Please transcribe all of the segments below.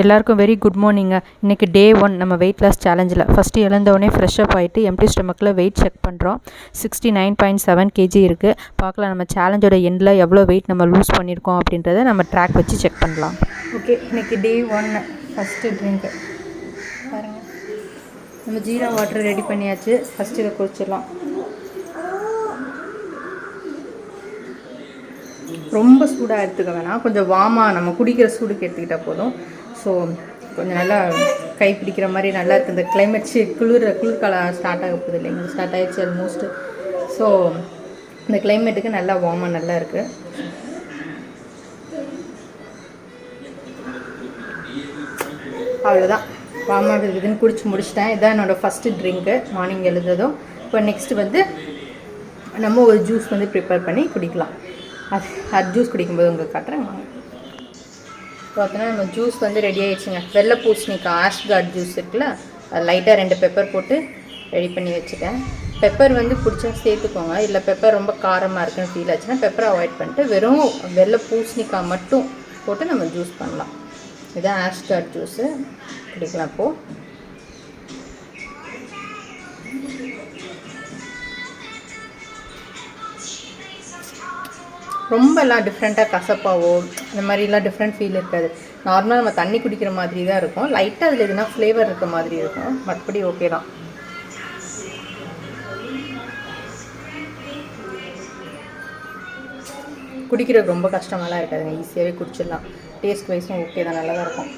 எல்லாருக்கும் very good மார்னிங்க இன்றைக்கி டே ஒன் நம்ம வெயிட் லாஸ் சேலஞ்சில் ஃபஸ்ட்டு எழுந்தவொடனே ஃப்ரெஷ் அப் ஆகிட்டு எம்டி ஸ்டொமக்கில் வெயிட் செக் பண்ணுறோம் sixty nine point seven KG இருக்குது பார்க்கலாம் நம்ம சேலஞ்சோட எண்டில் எவ்வளோ வெயிட் நம்ம லூஸ் பண்ணியிருக்கோம் அப்படின்றத நம்ம ட்ராக் வச்சு செக் பண்ணலாம். ஓகே இன்றைக்கி டே ஒன்று ஃபஸ்ட்டு ட்ரிங்க்கு பாருங்கள் நம்ம ஜீரா வாட்டர் ரெடி பண்ணியாச்சு. ஃபஸ்ட்டு இதை குடிச்சிடலாம். ரொம்ப சூடாக எடுத்துக்க வேணாம். கொஞ்சம் வாமாக நம்ம குடிக்கிற சூடுக்கு எடுத்துக்கிட்டால் போதும். ஸோ கொஞ்சம் நல்லா கை பிடிக்கிற மாதிரி நல்லா இருக்குது இந்த கிளைமேட் குளிர் குளிர்காலம் ஸ்டார்ட் ஆக போகுது இல்லைங்க ஸ்டார்ட் ஆகிடுச்சு ஆல்மோஸ்ட் ஸோ இந்த கிளைமேட்டுக்கு நல்லா வார்மாக நல்லா இருக்குது அவ்வளோதான் வார்மாக இருக்குதுன்னு குடிச்சு முடிச்சிட்டேன். இதான் என்னோடய ஃபஸ்ட்டு ட்ரிங்க்கு மார்னிங் எழுந்ததும். இப்போ நெக்ஸ்ட் வந்து நம்ம ஒரு ஜூஸ் வந்து ப்ரிப்பேர் பண்ணி குடிக்கலாம். அது அது ஜூஸ் குடிக்கும்போது உங்களுக்கு காட்டுறேன். வாங்க. பார்த்தோன்னா நம்ம ஜூஸ் வந்து ரெடி ஆகிடுச்சுங்க வெள்ளை பூசணிக்காய் ஆஷ் கார்ட் ஜூஸ் இருக்குல்ல அது லைட்டாக ரெண்டு பெப்பர் போட்டு ரெடி பண்ணி வச்சுட்டேன். பெப்பர் வந்து பிடிச்சா சேர்த்துக்கோங்க. இல்லை பெப்பர் ரொம்ப காரமாக இருக்குன்னு ஃபீல் ஆச்சுன்னா பெப்பரை அவாய்ட் பண்ணிட்டு வெறும் வெள்ளை பூசணிக்காய் மட்டும் போட்டு நம்ம ஜூஸ் பண்ணலாம். இதுதான் ஆஷ் கார்ட் ஜூஸு குடிக்கலாம் இப்போது ரொம்பலாம் டிஃப்ரெண்ட்டாக கசப்பாவோ இந்த மாதிரிலாம் டிஃப்ரெண்ட் ஃபீல் இருக்காது. நார்மலாக நம்ம தண்ணி குடிக்கிற மாதிரி தான் இருக்கும். லைட்டாக அதில் எதுனா ஃப்ளேவர் இருக்க மாதிரி இருக்கும். மற்றபடி ஓகே தான். குடிக்கிறது ரொம்ப கஷ்டமாலாம் இருக்காதுங்க. ஈஸியாகவே குடிச்சிடலாம். டேஸ்ட் வைஸும் ஓகே தான். நல்லா தான் இருக்கும்.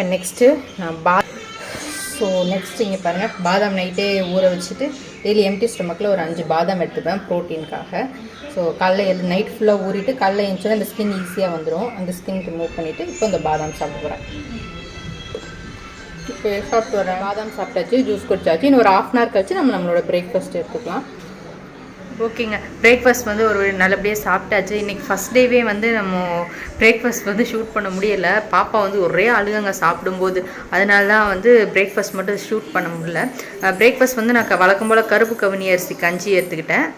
இப்போ நெக்ஸ்ட்டு நான் பா ஸோ நெக்ஸ்ட் இங்கே பாருங்கள் பாதாம் நைட்டே ஊற வச்சுட்டு டெய்லி எம்டி ஸ்டொமக்கில் ஒரு அஞ்சு பாதாம் எடுத்துப்பேன் ப்ரோட்டீனுக்காக ஸோ காலைல எழு நைட் ஃபுல்லாக ஊறிட்டு காலைல எழுந்தோன்னா அந்த ஸ்கின் ஈஸியாக வந்துடும் அந்த ஸ்கின் ரிமூவ் பண்ணிவிட்டு இப்போ இந்த பாதாம் சாப்பிட போகிறேன் இப்போ சாப்பிட்டு வரேன் பாதாம் சாப்பிட்டாச்சு ஜூஸ் குடிச்சாச்சு. இன்னும் ஒரு ஆஃப் அன் ஹவர் கழிச்சு நம்ம நம்மளோட பிரேக்ஃபாஸ்ட் எடுத்துக்கலாம். ஓகேங்க. பிரேக்ஃபாஸ்ட் வந்து ஒரு நல்லபடியாக சாப்பிட்டாச்சு. இன்றைக்கி ஃபஸ்ட் டேவே வந்து நம்ம பிரேக்ஃபாஸ்ட் வந்து ஷூட் பண்ண முடியலை. பாப்பா வந்து ஒரே அழுகங்க சாப்பிடும்போது. அதனால தான் வந்து பிரேக்ஃபாஸ்ட் மட்டும் ஷூட் பண்ண முடியல. பிரேக்ஃபாஸ்ட் வந்து நான் வழக்கம் போல் கருப்பு கவனி அரிசி கஞ்சி எடுத்துக்கிட்டேன்.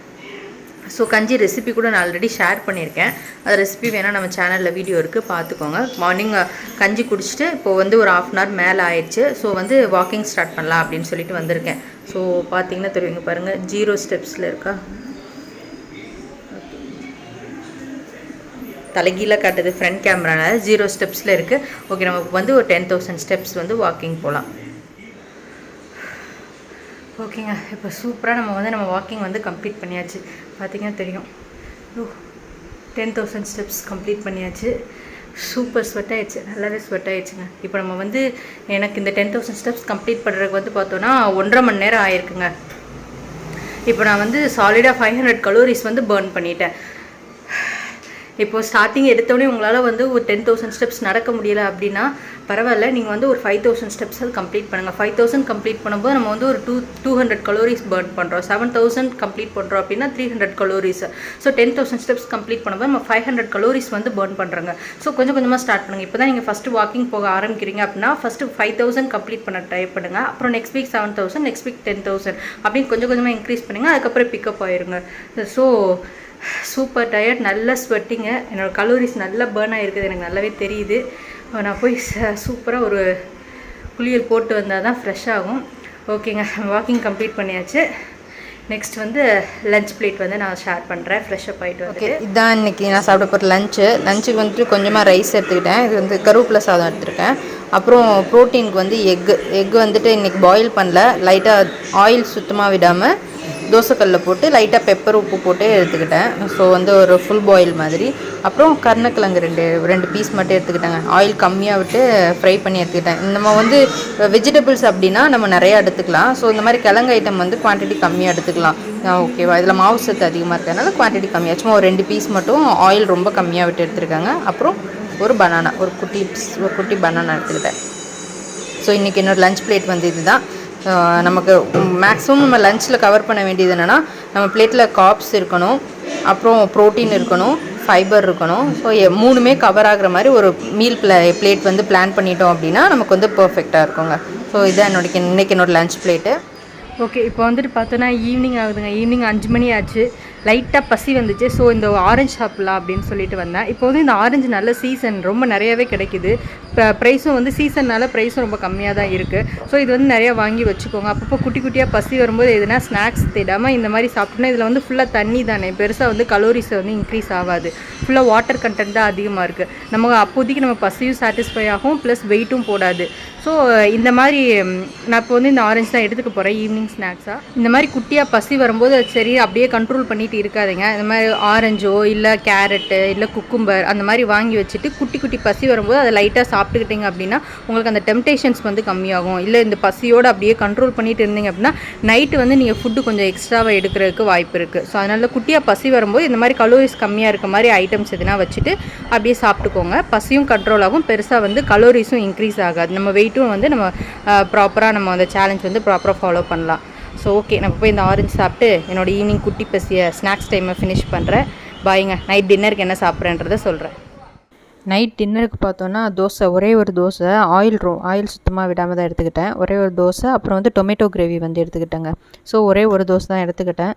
ஸோ கஞ்சி ரெசிபி கூட நான் ஆல்ரெடி ஷேர் பண்ணியிருக்கேன். அது ரெசிபி வேணால் நம்ம சேனலில் வீடியோ இருக்குது பார்த்துக்கோங்க. மார்னிங் கஞ்சி குடிச்சிட்டு இப்போது வந்து ஒரு ஆஃப் அன் ஹவர் மேலே ஆயிடுச்சு. ஸோ வந்து வாக்கிங் ஸ்டார்ட் பண்ணலாம் அப்படின்னு சொல்லிட்டு வந்திருக்கேன். ஸோ பார்த்தீங்கன்னா தெரியுங்க பாருங்கள் ஜீரோ ஸ்டெப்ஸில் இருக்கா? தலைகீழாக காட்டுது ஃப்ரண்ட் கேமரானால ஜீரோ ஸ்டெப்ஸில் இருக்குது ஓகே நமக்கு வந்து ஒரு டென் தௌசண்ட் ஸ்டெப்ஸ் வந்து வாக்கிங் போகலாம் ஓகேங்க இப்போ சூப்பராக நம்ம வந்து நம்ம வாக்கிங் வந்து கம்ப்ளீட் பண்ணியாச்சு. பார்த்தீங்கன்னா தெரியும். Oh ten thousand steps complete பண்ணியாச்சு. சூப்பர் ஸ்வெட் ஆயிடுச்சு. நல்லாவே ஸ்வெட் ஆயிடுச்சுங்க. இப்போ நம்ம வந்து எனக்கு இந்த டென் தௌசண்ட் ஸ்டெப்ஸ் கம்ப்ளீட் பண்ணுறதுக்கு வந்து பார்த்தோன்னா ஒன்றரை மணி நேரம் ஆயிருக்குங்க. இப்போ நான் வந்து சாலிடாக ஃபைவ் ஹண்ட்ரட் கலோரிஸ் வந்து பேர்ன் பண்ணிட்டேன். இப்போது ஸ்டார்டிங் எடுத்தோடனே உங்களால் வந்து ஒரு டென் தௌசண்ட் ஸ்டெப்ஸ் நடக்க முடியலை அப்படின்னா பரவாயில்ல. நீங்கள் வந்து ஒரு ஃபைவ் தௌசண்ட் ஸ்டெப்ஸ் அது கம்ப்ளீட் பண்ணுங்கள் ஃபைவ் தௌசண்ட் கம்ப்ளீட் பண்ணும்போது நம்ம வந்து ஒரு two two hundred calories burn பண்ணுறோம் செவன் தௌசண்ட் கம்ப்ளீட் பண்ணுறோம் அப்படின்னா three hundred calories so ten thousand steps complete பண்ணும்போது நம்ம ஃபைவ் ஹண்ட்ரட் கலோரிஸ் வந்து பர்ன் பண்ணுறாங்க ஸோ கொஞ்சம் கொஞ்சமாக ஸ்டார்ட் பண்ணுங்கள் இப்போ தான் நீங்கள் ஃபஸ்ட்டு வாக்கிங் போக ஆரம்பிக்கிறீங்க அப்படின்னா ஃபஸ்ட்டு ஃபைவ் தௌசண்ட் கம்ப்ளீட் பண்ண ட்ரை பண்ணுங்கள் அப்புறம் next week seven thousand next week ten thousand அப்படின்னு கொஞ்சம் கொஞ்சமாக இன்க்ரீஸ் பண்ணுங்கள் அதுக்கப்புறம் பிக்கப் ஆயிருங்க. ஸோ சூப்பர் டயர்ட் நல்ல ஸ்வெட்டிங்கு என்னோடய கலோரிஸ் நல்லா பேர்ன் ஆகிருக்குது எனக்கு நல்லாவே தெரியுது. நான் போய் சூப்பராக ஒரு குளியல் போட்டு வந்தால் தான் ஃப்ரெஷ் ஆகும். ஓகேங்க வாக்கிங் கம்ப்ளீட் பண்ணியாச்சு. நெக்ஸ்ட் வந்து லஞ்ச் பிளேட் வந்து நான் ஷேர் பண்ணுறேன் ஃப்ரெஷ்ஷப் ஆகிட்டு ஓகே இதுதான் இன்றைக்கி நான் சாப்பிட போகிற லஞ்சு லஞ்சுக்கு வந்துட்டு கொஞ்சமாக ரைஸ் எடுத்துக்கிட்டேன். இது வந்து கருவேப்பிலை சாதம் எடுத்துருக்கேன். அப்புறம் ப்ரோட்டீனுக்கு வந்து எக்கு எக்கு வந்துட்டு இன்றைக்கி பாயில் பண்ணல. லைட்டாக ஆயில் சுத்தமாக விடாமல் தோசைக்கல்லில் போட்டு லைட்டாக பெப்பர் உப்பு போட்டு எடுத்துக்கிட்டேன். ஸோ வந்து ஒரு ஃபுல் பாயில் மாதிரி. அப்புறம் கருணக்கிழங்கு ரெண்டு ரெண்டு பீஸ் மட்டும் எடுத்துக்கிட்டேங்க. ஆயில் கம்மியாக விட்டு ஃப்ரை பண்ணி எடுத்துக்கிட்டேன். நம்ம வந்து வெஜிடபிள்ஸ் அப்படின்னா நம்ம நிறையா எடுத்துக்கலாம். ஸோ இந்த மாதிரி கிழங்கு ஐட்டம் வந்து குவான்டிட்டி கம்மியாக எடுத்துக்கலாம். ஓகேவா இதில் மாவு சத்து அதிகமாக இருக்கிறதுனால குவான்டிட்டி கம்மியாக சும்மா ஒரு ரெண்டு பீஸ் மட்டும் ஆயில் ரொம்ப கம்மியாக விட்டு எடுத்துருக்காங்க. அப்புறம் ஒரு பனானா ஒரு குட்டி ஒரு குட்டி பனானா எடுத்துக்கிட்டேன். ஸோ இன்றைக்கி என்னோடய லஞ்ச் பிளேட் வந்து இதுதான். நமக்கு மேக்ஸிமம் நம்ம லஞ்சில் கவர் பண்ண வேண்டியது என்னென்னா நம்ம பிளேட்டில் காப்ஸ் இருக்கணும் அப்புறம் ப்ரோட்டீன் இருக்கணும் ஃபைபர் இருக்கணும். ஸோ மூணுமே கவர் ஆகிற மாதிரி ஒரு மீல் பிளே பிளேட் வந்து பிளான் பண்ணிட்டோம் அப்படின்னா நமக்கு வந்து பர்ஃபெக்டாக இருக்குங்க. ஸோ இதுதான் என்னோட இன்றைக்கி என்னோடய லஞ்ச் பிளேட்டு ஓகே இப்போ வந்துட்டு பார்த்தோன்னா ஈவினிங் ஆகுதுங்க. ஈவினிங் அஞ்சு மணி ஆச்சு. லைட்டாக பசி வந்துச்சு. ஸோ இந்த ஆரஞ்சு சாப்பிட்லாம் அப்படின்னு சொல்லிட்டு வந்தேன். இப்போ வந்து இந்த ஆரஞ்சு நல்ல சீசன் ரொம்ப நிறையவே கிடைக்குது. இப்போ ப்ரைஸும் வந்து சீசன்னால் ப்ரைஸும் ரொம்ப கம்மியாக தான் இருக்குது ஸோ இது வந்து நிறையா வாங்கி வச்சுக்கோங்க. அப்பப்போ குட்டி குட்டியாக பசி வரும்போது எதுனா ஸ்நாக்ஸ் தேடாமல் இந்த மாதிரி சாப்பிட்டோன்னா இதில் வந்து ஃபுல்லாக தண்ணி தானே. பெருசாக வந்து கலோரிஸ் வந்து இன்க்ரீஸ் ஆகாது. ஃபுல்லாக வாட்டர் கண்டென்ட் தான் அதிகமாக இருக்குது நம்ம அப்போதைக்கு நம்ம பசியும் சாட்டிஸ்ஃபை ஆகும் ப்ளஸ் வெயிட்டும் போடாது. ஸோ இந்த மாதிரி நான் இப்போ வந்து இந்த ஆரஞ்சு தான் எடுத்துக்க போகிறேன் ஈவினிங் ஸ்நாக்ஸாக இந்த மாதிரி குட்டியாக பசி வரும்போது சரி அப்படியே கண்ட்ரோல் பண்ணிட்டு இருக்காதீங்க. இந்த மாதிரி ஆரஞ்சோ இல்லை கேரட்டு இல்லை குக்கும்பர் அந்த மாதிரி வாங்கி வச்சுட்டு குட்டி குட்டி பசி வரும்போது அதை லைட்டாக சாப்பிட்டுக்கிட்டீங்க அப்படின்னா உங்களுக்கு அந்த டெம்டேஷன்ஸ் வந்து கம்மியாகும். இல்லை இந்த பசியோடு அப்படியே கண்ட்ரோல் பண்ணிட்டு இருந்தீங்க அப்படின்னா நைட்டு வந்து நீங்கள் ஃபுட்டு கொஞ்சம் எக்ஸ்ட்ராவாக எடுக்கிறதுக்கு வாய்ப்பு இருக்குது ஸோ அதனால குட்டியாக பசி வரும்போது இந்த மாதிரி கலோரிஸ் கம்மியாக இருக்க மாதிரி ஐட்டம்ஸ் எதுனா வச்சுட்டு அப்படியே சாப்பிட்டுக்கோங்க. பசியும் கண்ட்ரோல் ஆகும். பெருசாக வந்து கலோரிஸும் இன்க்ரீஸ் ஆகாது. நம்ம வெயிட்டும் வந்து நம்ம ப்ராப்பராக நம்ம அந்த சேலஞ்ச் வந்து ப்ராப்பராக ஃபாலோ பண்ணலாம். ஸோ ஓகே நம்ம போய் இந்த ஆரஞ்சு சாப்பிட்டு என்னோட ஈவினிங் குட்டி பசியை ஸ்நாக்ஸ் டைமை ஃபினிஷ் பண்ணுறேன் பாய்ங்க நைட் டின்னருக்கு என்ன சாப்பிட்றேன்றதை சொல்கிறேன் நைட் டின்னருக்கு பார்த்தோன்னா தோசை ஒரே ஒரு தோசை ஆயில் ரோ ஆயில் சுத்தமாக விடாமல் தான் எடுத்துக்கிட்டேன். ஒரே ஒரு தோசை அப்புறம் வந்து டொமேட்டோ கிரேவி வந்து எடுத்துக்கிட்டேங்க. ஸோ ஒரே ஒரு தோசை தான் எடுத்துக்கிட்டேன்.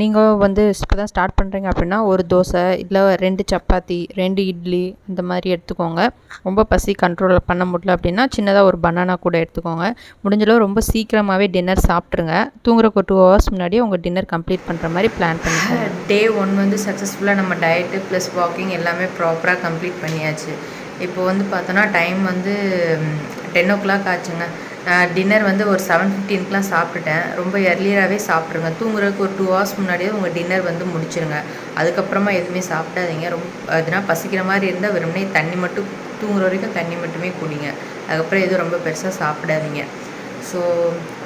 நீங்கள் வந்து இப்போ தான் ஸ்டார்ட் பண்ணுறீங்க அப்படின்னா ஒரு தோசை இல்லை ரெண்டு சப்பாத்தி ரெண்டு இட்லி இந்த மாதிரி எடுத்துக்கோங்க. ரொம்ப பசி கண்ட்ரோல் பண்ண முடியல அப்படின்னா சின்னதாக ஒரு பனானா கூட எடுத்துக்கோங்க. முடிஞ்சளவு ரொம்ப சீக்கிரமாகவே டின்னர் சாப்பிட்ருங்க தூங்குறக்கு ஒரு டூ ஹவர்ஸ் முன்னாடியே உங்கள் டின்னர் கம்ப்ளீட் பண்ணுற மாதிரி பிளான் பண்ணுங்கள் டே ஒன் வந்து சக்ஸஸ்ஃபுல்லாக நம்ம டயட்டு ப்ளஸ் வாக்கிங் எல்லாமே ப்ராப்பராக கம்ப்ளீட் பண்ணியாச்சு. இப்போ வந்து பார்த்தோன்னா டைம் வந்து டென் ஓ கிளாக் ஆச்சுங்க. டின்னர் வந்து ஒரு செவன் ஃபிஃப்டீனுக்குலாம் சாப்பிட்டுட்டேன். ரொம்ப எர்லியராகவே சாப்பிட்ருங்க தூங்குறதுக்கு ஒரு டூ ஹவர்ஸ் முன்னாடியே உங்கள் டின்னர் வந்து முடிச்சிருங்க. அதுக்கப்புறமா எதுவுமே சாப்பிடாதீங்க. ரொம்ப எதுனா பசிக்கிற மாதிரி இருந்தால் வெறுமனே தண்ணி மட்டும் தூங்குற வரைக்கும் தண்ணி மட்டுமே குடிங்க. அதுக்கப்புறம் எதுவும் ரொம்ப பெருசாக சாப்பிடாதீங்க. ஸோ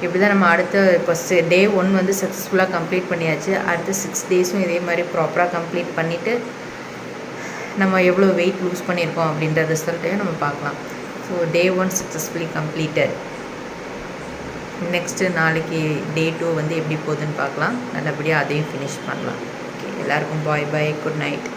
இப்படி தான் நம்ம அடுத்த இப்போ டே ஒன் வந்து சக்ஸஸ்ஃபுல்லாக கம்ப்ளீட் பண்ணியாச்சு. அடுத்த சிக்ஸ் டேஸும் இதே மாதிரி ப்ராப்பராக கம்ப்ளீட் பண்ணிவிட்டு நம்ம எவ்வளோ வெயிட் லூஸ் பண்ணியிருக்கோம் அப்படின்ற ரிசல்ட்டையும் நம்ம பார்க்கலாம். So day one successfully completed next நாளைக்கு டே டூ வந்து எப்படி போகுதுன்னு பார்க்கலாம். நல்லபடியாக அதையும் ஃபினிஷ் பண்ணலாம். ஓகே எல்லாருக்கும் பாய் பாய் குட் நைட்